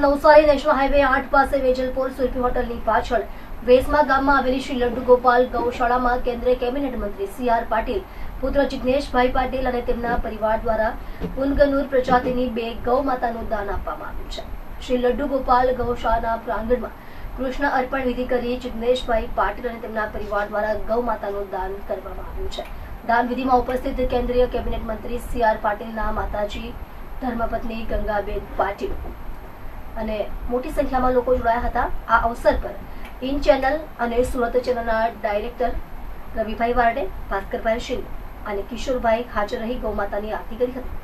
Navsari national highway આઠ પાસે વેજલપોર સુરભી હોટલની પાછળ વેસમા ગામમાં આવેલી શ્રી લડ્ડુ ગોપાલ ગૌશાળામાં કેન્દ્રીય કેબિનેટ મંત્રી સી આર પાટીલ, પુત્ર જિજ્ઞેશભાઈ પાટીલ અને તેમના પરિવાર દ્વારા પુનગનુર પ્રજાતિની બે ગૌ માતાનું દાન આપવામાં આવ્યું છે. શ્રી લડ્ડુ ગોપાલ ગૌશાળાના પ્રાંગણમાં કૃષ્ણ અર્પણ વિધિ કરી જિજ્ઞેશભાઈ પાટીલ અને તેમના પરિવાર દ્વારા ગૌ માતાનું દાન કરવામાં આવ્યું છે. દાન વિધિમાં ઉપસ્થિત કેન્દ્રીય કેબિનેટ મંત્રી સી આર પાટીલના માતાજી, ધર્મપત્ની ગંગાબેન પાટીલ અને મોટી સંખ્યામાં લોકો જોડાયા હતા આ અવસર પર. ઇન ચેનલ અને સુરત ચેનલના ડાયરેક્ટર રવિભાઈ વારડે, ભાસ્કરભાઈ શિંદે અને કિશોરભાઈ હાજર રહી ગૌમાતાની આરતી કરી હતી.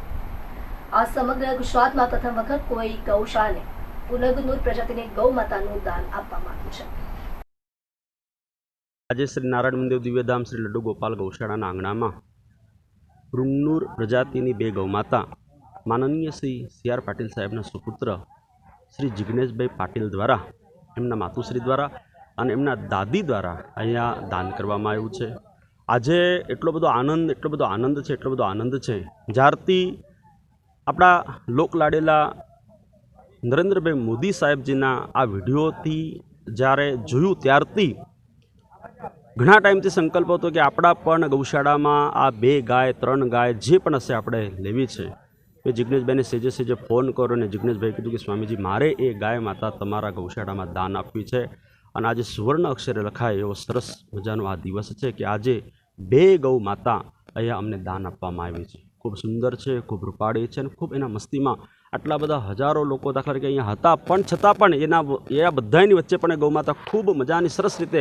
આ સમગ્ર ગુજરાતમાં પ્રથમ વખત કોઈ ગૌશાળાને પુનગનુર પ્રજાતિને ગૌ માતાનું દાન આપવામાં આવ્યું છે. આજે શ્રી નારાયણ મંદિર દિવ્યધામ શ્રી લડ્ડુ ગોપાલ ગૌશાળાના આંગણામાં રૂંગનૂર પ્રજાતિની બે ગૌમાતા, માનનીય શ્રી સી આર પાટીલ સાહેબના સુપુત્ર શ્રી જિગ્નેશભાઈ પાટીલ દ્વારા, એમના માતુશ્રી દ્વારા અને એમના દાદી દ્વારા અહીંયા દાન કરવામાં આવ્યું છે. આજે એટલો બધો આનંદ, એટલો બધો આનંદ છે, એટલો બધો આનંદ છે. જ્યારથી આપણા લોકલાડેલા નરેન્દ્રભાઈ મોદી સાહેબજીના આ વિડીયોથી જ્યારે જોયું ત્યારથી ઘણા ટાઈમથી સંકલ્પ હતો કે આપણા પણ ગૌશાળામાં આ બે ગાય, ત્રણ ગાય જે પણ હશે આપણે લેવી છે. એ જિગ્નેશભાઈને સેજે સેજે ફોન કર્યો અને જિગ્નેશભાઈ કીધું કે સ્વામીજી, મારે એ ગાય માતા તમારા ગૌશાળામાં દાન આપવી છે અને આજે સુવર્ણ અક્ષરે લખાય એવો સરસ મજાનો આ દિવસ છે કે આજે બે ગૌ માતા અહીંયા અમને દાન આપવામાં આવી છે. ખૂબ સુંદર છે, ખૂબ રૂપાળી છે અને ખૂબ એના મસ્તીમાં આટલા બધા હજારો લોકો દાખલા તરીકે અહીંયા હતા. પણ છતાં પણ એના એ બધાની વચ્ચે પણ ગૌમાતા ખૂબ મજાની સરસ રીતે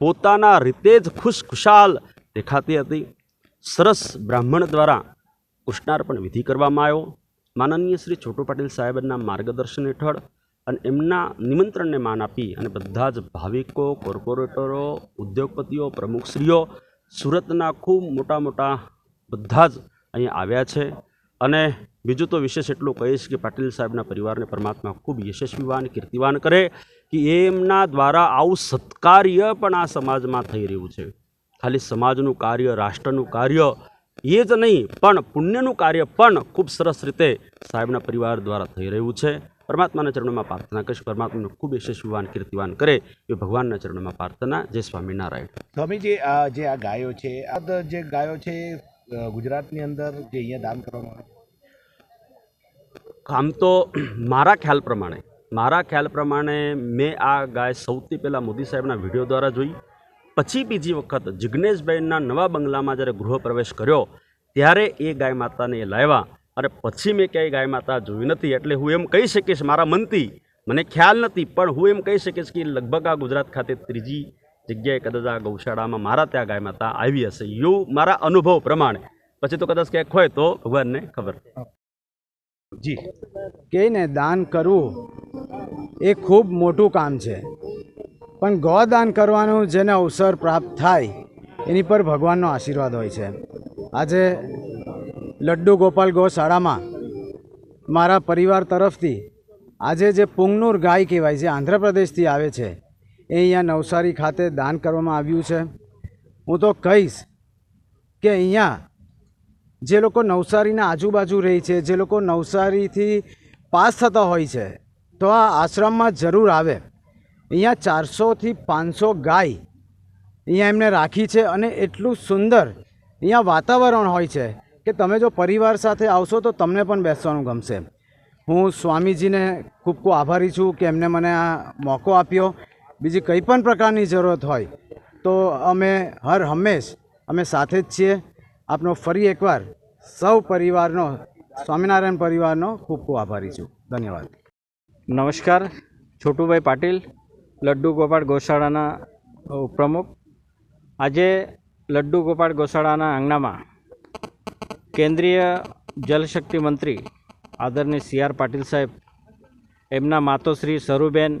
પોતાના રીતે જ ખુશ, ખુશાલ દેખાતી હતી. સરસ બ્રાહ્મણ દ્વારા ઉષ્ણાર્પણ વિધિ કરવામાં આવ્યો. માનનીય શ્રી છોટુ પાટીલ સાહેબના માર્ગદર્શન હેઠળ અને એમના નિમંત્રણને માન આપી અને બધા જ ભાવિકો, કોર્પોરેટરો, ઉદ્યોગપતિઓ, પ્રમુખશ્રીઓ સુરતના ખૂબ મોટા મોટા બધા જ અહીંયા આવ્યા છે. અને બીજું તો વિશેષ એટલું કહીશ કે પાટીલ સાહેબના પરિવારને પરમાત્મા ખૂબ યશસ્વીવાન કીર્તિવાન કરે કે એમના દ્વારા આવું સત્કાર્ય પણ આ સમાજમાં થઈ રહ્યું છે. ખાલી સમાજનું કાર્ય, રાષ્ટ્રનું કાર્ય એ જ નહીં પણ પુણ્યનું કાર્ય પણ ખૂબ સરસ રીતે સાહેબના પરિવાર દ્વારા થઈ રહ્યું છે. પરમાત્માના ચરણોમાં પ્રાર્થના કરીશ. પરમાત્માનો ખૂબ યશસ્વીવાન કીર્તિવાન કરે એ ભગવાનના ચરણોમાં પ્રાર્થના. જય સ્વામિનારાયણ. સ્વામીજી આ જે આ ગાયો છે આ જે ગાયો છે ગુજરાતની અંદર જે અહીંયા દાન કરવામાં આવે. આમ તો મારા ખ્યાલ પ્રમાણે મારા ખ્યાલ પ્રમાણે મેં આ ગાય સૌથી પહેલાં મોદી સાહેબના વીડિયો દ્વારા જોઈ. પછી બીજી વખત જિજ્ઞેશભાઈના નવા બંગલામાં જ્યારે ગૃહ પ્રવેશ કર્યો, ત્યારે એ ગાય માતાને લાવ્યા. અને પછી મેં ક્યાંય ગાય માતા જોઈ નથી, એટલે હું એમ કહી શકીશ, મારા મનથી મને ખ્યાલ નથી, પણ હું એમ કહી શકીશ કે લગભગ આ ગુજરાત ખાતે ત્રીજી જગ્યાએ કદાચ આ ગૌશાળામાં મારા ત્યાં ગાય માતા આવી હશે. એવું મારા અનુભવ પ્રમાણે. પછી તો કદાચ ક્યાંક હોય તો ભગવાનને ખબર. જી. કહીને દાન કરવું એ ખૂબ મોટું કામ છે. પણ ગોદાન કરવાનું જેને અવસર પ્રાપ્ત થાય, એની પર ભગવાનનો આશીર્વાદ હોય છે. આજે લડ્ડુ ગોપાલ ગૌશાળામાં મારા પરિવાર તરફથી આજે જે પુંગનુર ગાય કહેવાય છે, આંધ્રપ્રદેશથી આવે છે, એ અહીંયા નવસારી ખાતે દાન કરવામાં આવ્યું છે. હું તો કહીશ કે અહીંયા જે લોકો નવસારીના આજુબાજુ રહે છે, જે લોકો નવસારીથી પાસ થતા હોય છે, તો આ આશ્રમમાં જરૂર આવે. અહીંયા ચારસોથી પાંચસો ગાય અહીંયા એમને રાખી છે અને એટલું સુંદર અહીંયા વાતાવરણ હોય છે કે તમે જો પરિવાર સાથે આવશો તો તમને પણ બેસવાનું ગમશે. હું સ્વામીજીને ખૂબ ખૂબ આભારી છું કે એમને મને આ મોકો આપ્યો. બીજી કંઈ પણ પ્રકારની જરૂરત હોય તો અમે હર હંમેશ અમે સાથે જ છીએ. આપનો ફરી એકવાર સૌ પરિવારનો, સ્વામિનારાયણ પરિવારનો ખૂબ ખૂબ આભારી છું. ધન્યવાદ. નમસ્કાર, છોટુભાઈ પાટીલ લડ્ડુ ગોપાળ ગૌશાળાના પ્રમુખ. આજે લડ્ડુ ગોપાળ ગૌશાળાના આંગણામાં કેન્દ્રીય જલશક્તિ મંત્રી આદરણીય સી આર પાટીલ સાહેબ, એમના માતોશ્રી સરુબેન,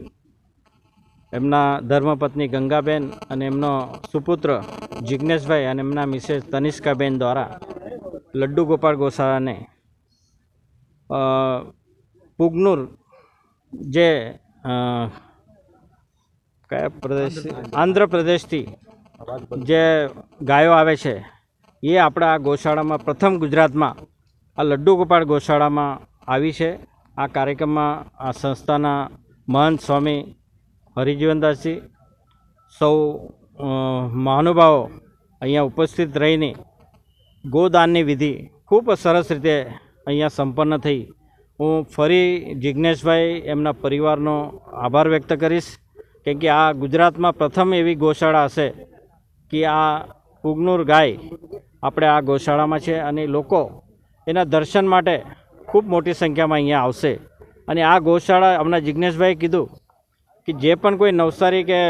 એમના ધર્મપત્ની ગંગાબેન અને એમનો સુપુત્ર જિજ્ઞેશભાઈ અને એમના મિસેસ તનિષ્કાબેન દ્વારા લડ્ડુ ગોપાળ ગોશાળાને પુગનુર જે કયા પ્રદેશ આંધ્રપ્રદેશથી. જે ગાયો આવે છે એ આપણા આ ગૌશાળામાં પ્રથમ ગુજરાતમાં આ લડ્ડુ ગોપાળ ગૌશાળામાં આવી છે. આ કાર્યક્રમમાં આ સંસ્થાના મહંત સ્વામી હરિજીવનદાસજી સૌ મહાનુભાવો અહીંયા ઉપસ્થિત રહીને ગોદાનની વિધિ ખૂબ સરસ રીતે અહીંયા સંપન્ન થઈ. હું ફરી જિજ્ઞેશભાઈ એમના પરિવારનો આભાર વ્યક્ત કરીશ. કેમ કે આ ગુજરાતમાં પ્રથમ એવી ગૌશાળા હશે કે આ ઉગનુર ગાય આપણે આ ગૌશાળામાં છે અને લોકો એના દર્શન માટે ખૂબ મોટી સંખ્યામાં અહીંયા આવશે. અને આ ગૌશાળા હમણાં જિજ્ઞેશભાઈ કીધું કે જે પણ કોઈ નવસારી કે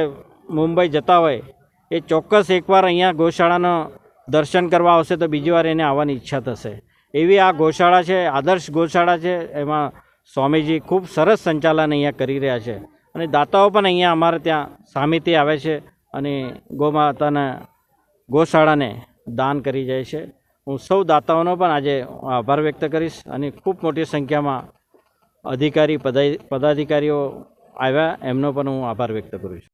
મુંબઈ જતા હોય એ ચોક્કસ એકવાર અહીંયા ગૌશાળાનો દર્શન કરવા આવશે તો બીજી વાર એને આવવાની ઈચ્છા થશે. એવી આ ગૌશાળા છે, આદર્શ ગૌશાળા છે, એમાં સ્વામીજી ખૂબ સરસ સંચાલન અહીંયા કરી રહ્યા છે. અને દાતાઓ પણ અહીંયા અમારે ત્યાં સામેથી આવે છે અને ગોમાતાના ગૌશાળાને દાન કરી જાય છે. હું સૌ દાતાઓનો પણ આજે આભાર વ્યક્ત કરીશ અને ખૂબ મોટી સંખ્યામાં અધિકારી પદાધિ પદાધિકારીઓ આવ્યા, એમનો પણ હું આભાર વ્યક્ત કરું છું.